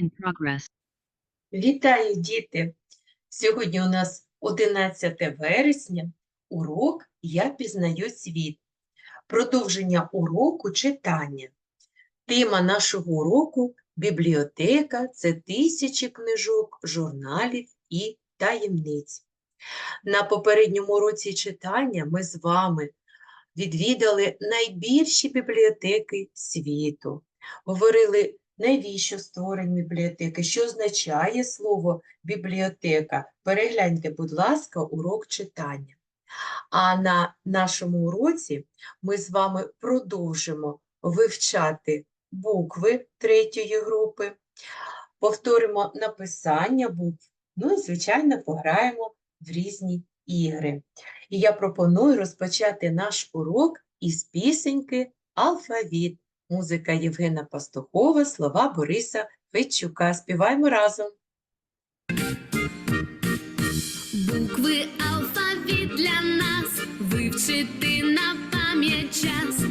In. Вітаю, діти! Сьогодні у нас 11 вересня, урок Я пізнаю світ. Продовження уроку читання. Тема нашого уроку бібліотека це тисячі книжок, журналів і таємниць. На попередньому уроці читання ми з вами відвідали найбільші бібліотеки світу. Говорили Навіщо створені бібліотеки? Що означає слово бібліотека? Перегляньте, будь ласка, урок читання. А на нашому уроці ми з вами продовжимо вивчати букви третьої групи, повторимо написання букв, ну і, звичайно, пограємо в різні ігри. І я пропоную розпочати наш урок із пісеньки Алфавіт. Музика Євгена Пастухова, слова Бориса Федчука. Співаємо разом. Букви алфавіт для нас вивчити на пам'ять час.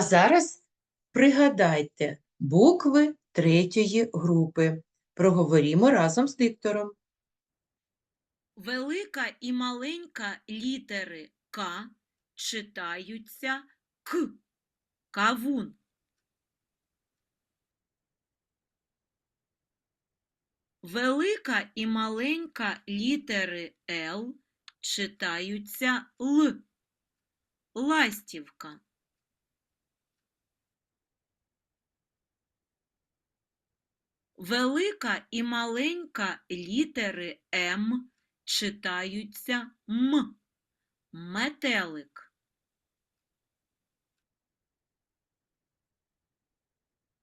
А зараз пригадайте букви третьої групи. Проговорімо разом з диктором. Велика і маленька літери К читаються К. Кавун. Велика і маленька літери Л читаються Л. Ластівка. Велика і маленька літери М читаються М. Метелик.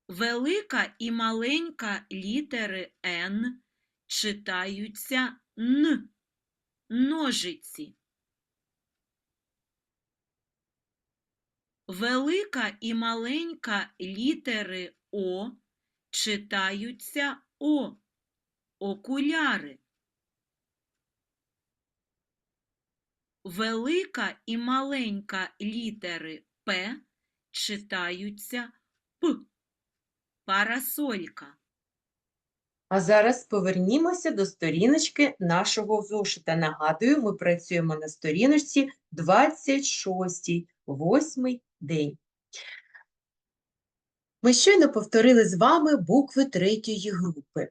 Велика і маленька літери Н читаються Н. Ножиці. Велика і маленька літери О читаються О. Окуляри. Велика і маленька літери П читаються П. Парасолька. А зараз повернімося до сторіночки нашого зошита. Нагадую, ми працюємо на сторіночці 26, восьмий день. Ми щойно повторили з вами букви третьої групи.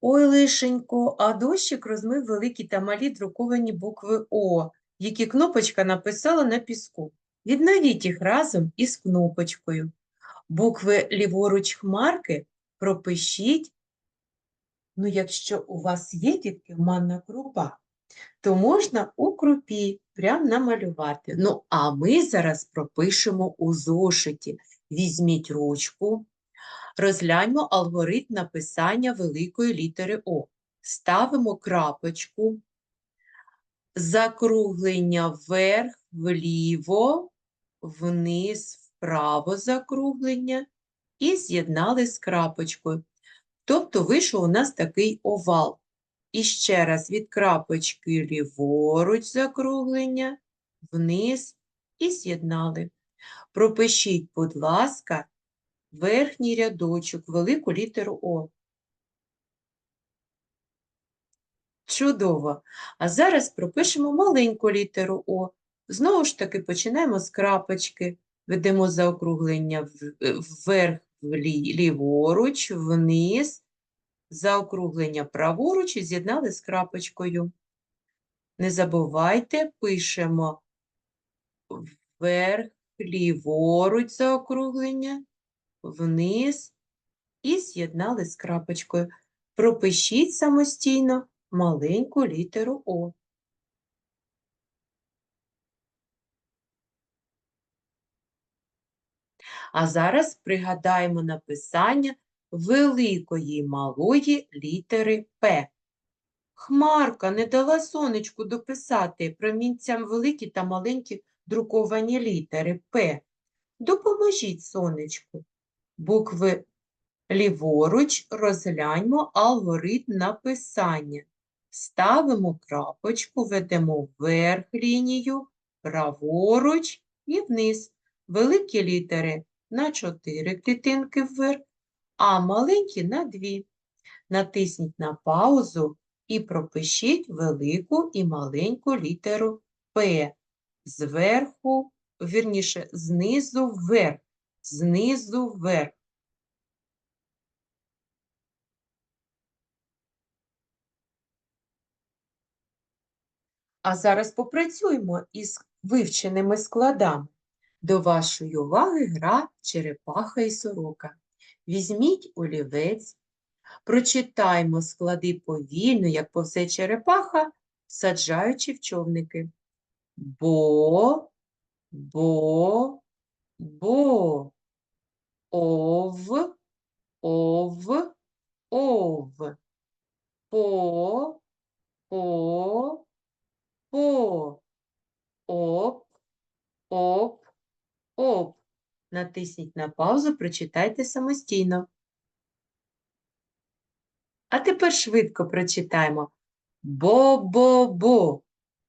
Ой, лишенько, а дощик розмив великі та малі друковані букви О, які кнопочка написала на піску. Відновіть їх разом із кнопочкою. Букви ліворуч хмарки пропишіть, ну, якщо у вас є дітки манна крупа, то можна у крупі прям намалювати. Ну, а ми зараз пропишемо у зошиті. Візьміть ручку, розгляньмо алгоритм написання великої літери О. Ставимо крапочку, закруглення вверх, вліво, вниз, вправо закруглення і з'єднали з крапочкою. Тобто вийшов у нас такий овал. І ще раз від крапочки ліворуч закруглення, вниз і з'єднали. Пропишіть, будь ласка, верхній рядочок, велику літеру О. Чудово. А зараз пропишемо маленьку літеру О. Знову ж таки починаємо з крапочки, ведемо заокруглення вверх, ліворуч, вниз, заокруглення праворуч і з'єднали з крапочкою. Не забувайте, пишемо вверх, ліворуч заокруглення, вниз і з'єднали з крапочкою. Пропишіть самостійно маленьку літеру О. А зараз пригадаємо написання великої і малої літери П. Хмарка не дала сонечку дописати промінцям великі та маленькі друковані літери П. Допоможіть сонечку. Букви ліворуч розгляньмо алгоритм написання. Ставимо крапочку, ведемо вверх лінію, праворуч і вниз. Великі літери на 4 клітинки вверх, а маленькі на 2. Натисніть на паузу і пропишіть велику і маленьку літеру П. Зверху, вірніше, знизу вверх, знизу вверх. А зараз попрацюємо із вивченими складами. До вашої уваги гра черепаха і сорока. Візьміть олівець, прочитаймо склади повільно, як повзе черепаха, саджаючи в човники. Бо, бо, бо, ов, ов, ов, по, по, по, оп, оп, оп. Натисніть на паузу, прочитайте самостійно. А тепер швидко прочитаємо. Бо-бо-бо,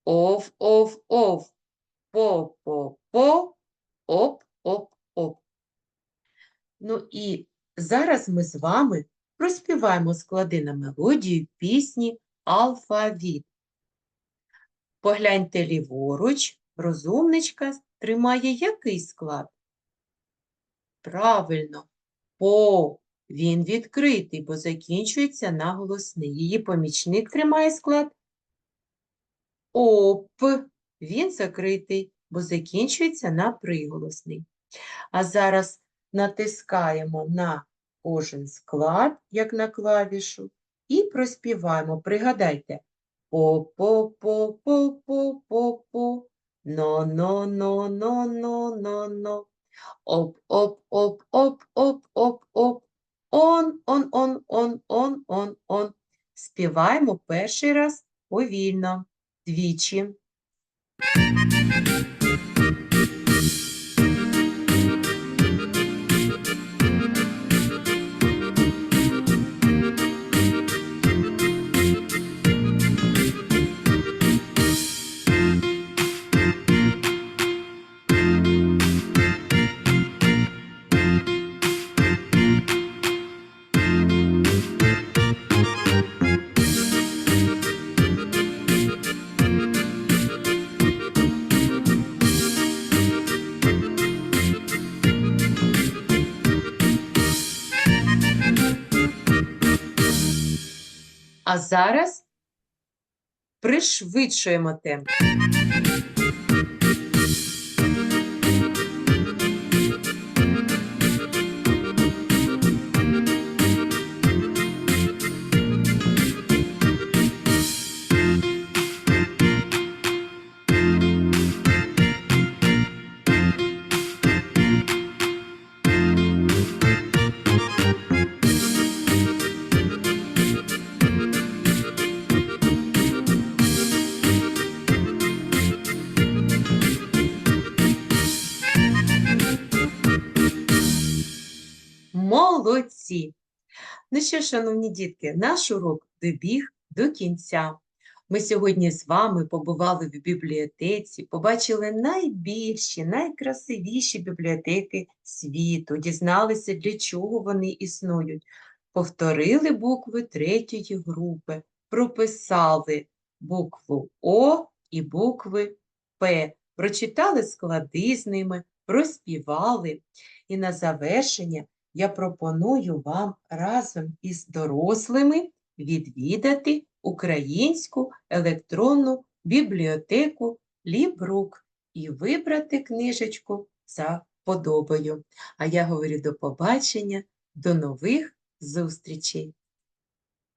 ов-ов-ов, по-по-по, оп-оп-оп. Ну і зараз ми з вами проспіваємо склади на мелодію пісні «Алфавіт». Погляньте ліворуч, розумничка тримає який склад? Правильно, по. Він відкритий, бо закінчується на голосний. Її помічник тримає склад оп. Він закритий, бо закінчується на приголосний. А зараз натискаємо на кожен склад, як на клавішу, і проспіваємо. Пригадайте. По-по-по-по-по-по-по. Но-но-но-но-но-но-но. Оп-оп-оп-оп-оп-оп. Он, он, он, он, он, он, он. Співаємо перший раз повільно, двічі. А зараз пришвидшуємо темп. Молодці! Ну що, шановні дітки, наш урок добіг до кінця. Ми сьогодні з вами побували в бібліотеці, побачили найбільші, найкрасивіші бібліотеки світу, дізналися, для чого вони існують, повторили букви третьої групи, прописали букву О і букви П, прочитали склади з ними, проспівали. І на завершення я пропоную вам разом із дорослими відвідати українську електронну бібліотеку Лібрук і вибрати книжечку за подобою. А я говорю до побачення, до нових зустрічей!